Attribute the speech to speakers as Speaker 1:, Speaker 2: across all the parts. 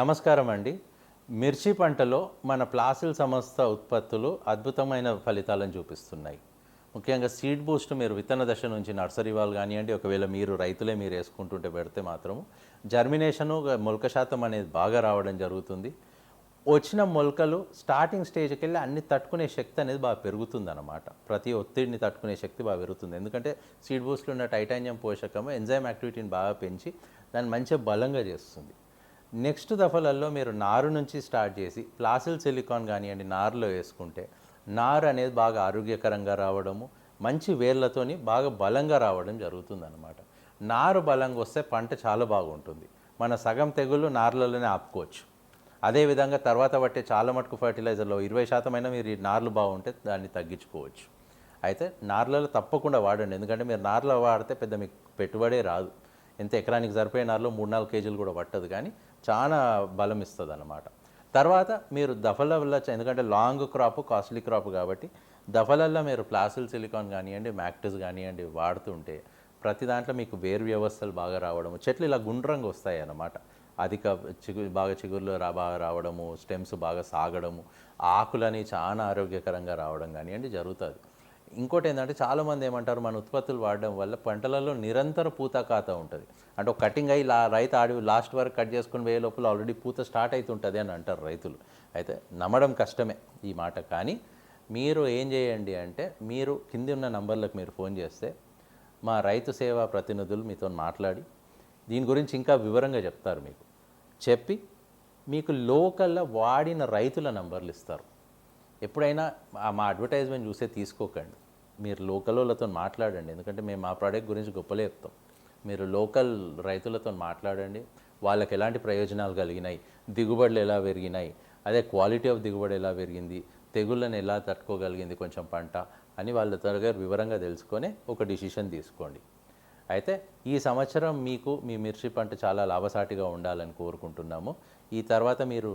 Speaker 1: నమస్కారం అండి. మిర్చి పంటలో మన ప్లాసిల్ సంస్థ ఉత్పత్తులు అద్భుతమైన ఫలితాలను చూపిస్తున్నాయి. ముఖ్యంగా సీడ్ బూస్ట్ మీరు విత్తన దశ నుంచి నర్సరీ వాళ్ళు కానివ్వండి ఒకవేళ మీరు రైతులే మీరు వేసుకుంటుంటే పెడితే మాత్రము జర్మినేషను మొలక శాతం అనేది బాగా రావడం జరుగుతుంది. వచ్చిన మొలకలు స్టార్టింగ్ స్టేజ్కి వెళ్ళి అన్ని తట్టుకునే శక్తి అనేది బాగా పెరుగుతుంది అనమాట ప్రతి ఒత్తిడిని తట్టుకునే శక్తి బాగా పెరుగుతుంది. ఎందుకంటే సీడ్ బూస్ట్లో ఉన్న టైటానియం పోషకము ఎంజైమ్ యాక్టివిటీని బాగా పెంచి దాన్ని మంచిగా బలంగా చేస్తుంది. నెక్స్ట్ దఫలలో మీరు నారు నుంచి స్టార్ట్ చేసి ప్లాసిల్ సిలికాన్ కానివ్వండి నారులో వేసుకుంటే నారు అనేది బాగా ఆరోగ్యకరంగా రావడము మంచి వేర్లతోని బాగా బలంగా రావడం జరుగుతుందన్నమాట. నారు బలంగా వస్తే పంట చాలా బాగుంటుంది. మన సగం తెగుళ్ళు నార్లలోనే ఆపుకోవచ్చు. అదేవిధంగా తర్వాత పట్టే చాలా మటుకు ఫర్టిలైజర్లో ఇరవై శాతం అయినా మీరు నార్లు బాగుంటే దాన్ని తగ్గించుకోవచ్చు. అయితే నార్లలో తప్పకుండా వాడండి. ఎందుకంటే మీరు నార్లు వాడితే పెద్ద మీకు పెట్టుబడే రాదు. ఎంత ఎకరానికి సరిపోయే నార్లు? మూడు నాలుగు కేజీలు కూడా పట్టదు. కానీ చాలా బలం ఇస్తుంది అన్నమాట తర్వాత మీరు దఫల వల్ల ఎందుకంటే లాంగ్ క్రాప్ కాస్ట్లీ క్రాప్ కాబట్టి దఫలల్లో మీరు ప్లాసిల్ సిలికాన్ కానివ్వండి మ్యాక్టిస్ కానివ్వండి వాడుతుంటే ప్రతి దాంట్లో మీకు వేరు వ్యవస్థలు బాగా రావడము చెట్లు ఇలా గుండ్రంగా వస్తాయి అన్నమాట అధిక చిగు బాగా చిగుర్లు రా బాగా రావడము స్టెమ్స్ బాగా సాగడము ఆకులని చాలా ఆరోగ్యకరంగా రావడం కానివ్వండి జరుగుతుంది. ఇంకోటి ఏంటంటే చాలామంది ఏమంటారు మన ఉత్పత్తులు వాడడం వల్ల పంటలలో నిరంతర పూత ఖాత ఉంటుంది. అంటే ఒక కటింగ్ అయ్యి లా రైతు ఆడి లాస్ట్ వరకు కట్ చేసుకుని వేయ లోపల ఆల్రెడీ పూత స్టార్ట్ అవుతుంటుంది అని అంటారు రైతులు. అయితే నమ్మడం కష్టమే ఈ మాట. కానీ మీరు ఏం చేయండి అంటే మీరు కింది ఉన్న నంబర్లకు మీరు ఫోన్ చేస్తే మా రైతు సేవా ప్రతినిధులు మీతో మాట్లాడి దీని గురించి ఇంకా వివరంగా చెప్తారు మీకు. చెప్పి మీకు లోకల్లో వాడిన రైతుల నంబర్లు ఇస్తారు. ఎప్పుడైనా ఆ మా అడ్వర్టైజ్మెంట్ చూసే తీసుకోకండి. మీరు లోకల్ వాళ్ళతో మాట్లాడండి. ఎందుకంటే మేము మా ప్రోడక్ట్ గురించి గొప్పలే చెప్తాం మీరు లోకల్ రైతులతో మాట్లాడండి. వాళ్ళకి ఎలాంటి ప్రయోజనాలు కలిగినాయి? దిగుబడులు ఎలా పెరిగినాయి? అదే క్వాలిటీ ఆఫ్ దిగుబడి ఎలా పెరిగింది? తెగుళ్ళని ఎలా తట్టుకోగలిగింది కొంచెం పంట? అని వాళ్ళ దగ్గర వివరంగా తెలుసుకొని ఒక డిసిషన్ తీసుకోండి. అయితే ఈ సంవత్సరం మీకు మీ మిర్చి పంట చాలా లాభసాటిగా ఉండాలని కోరుకుంటున్నాము. ఈ తర్వాత మీరు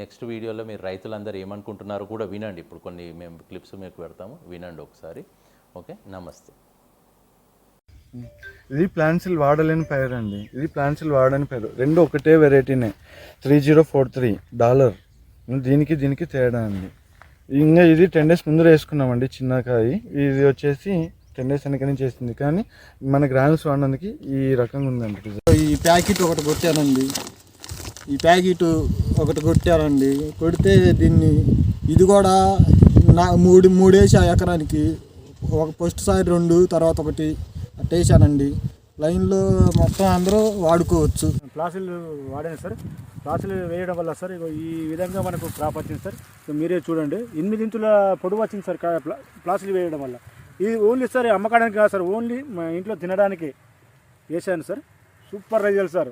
Speaker 1: నెక్స్ట్ వీడియోలో మీరు రైతులందరూ ఏమనుకుంటున్నారో కూడా వినండి. ఇప్పుడు కొన్ని మేము క్లిప్స్ మీకు పెడతాము. వినండి ఒకసారి. ఓకే? నమస్తే.
Speaker 2: ఇది ప్లాన్సిల్ వాడలేని పేరు అండి ఇది ప్లాన్సిల్ వాడని పేరు. రెండు ఒకటే వెరైటీనే. Three zero four three dollar. దీనికి దీనికి తేడా అండి. ఇంకా ఇది టెన్ డేస్ ముందు వేసుకున్నామండి చిన్న కాయ. ఇది వచ్చేసి టెన్ డేస్ వెనక నుంచి వేసింది కానీ మన గ్రామ్స్ వాడినందుకు ఈ రకంగా ఉందండి.
Speaker 3: ఈ ప్యాకెట్ ఒకటి కొట్టానండి. ఈ ప్యాకెట్ ఒకటి కొట్టానండి కొడితే దీన్ని ఇది కూడా నా మూడు మూడేసి ఆ ఎకరానికి ఒక ఫస్ట్ సారి రెండు తర్వాత ఒకటి అట్టేసానండి లైన్లో మొత్తం అందరూ వాడుకోవచ్చు.
Speaker 4: ప్లాసులు వాడాను సార్? ప్లాసులు వేయడం వల్ల సార్ ఇగో ఈ విధంగా మనకు క్రాప్ వచ్చింది సార్. మీరే చూడండి. ఎనిమిది ఇంచుల పొడవు వచ్చింది సార్ కా- ప్లా- ప్లాసులు వేయడం వల్ల. ఇది ఓన్లీ సార్ అమ్మకడానికి కాదు సార్ ఓన్లీ మా ఇంట్లో తినడానికి వేసాను సార్. Super రైజల్ sir.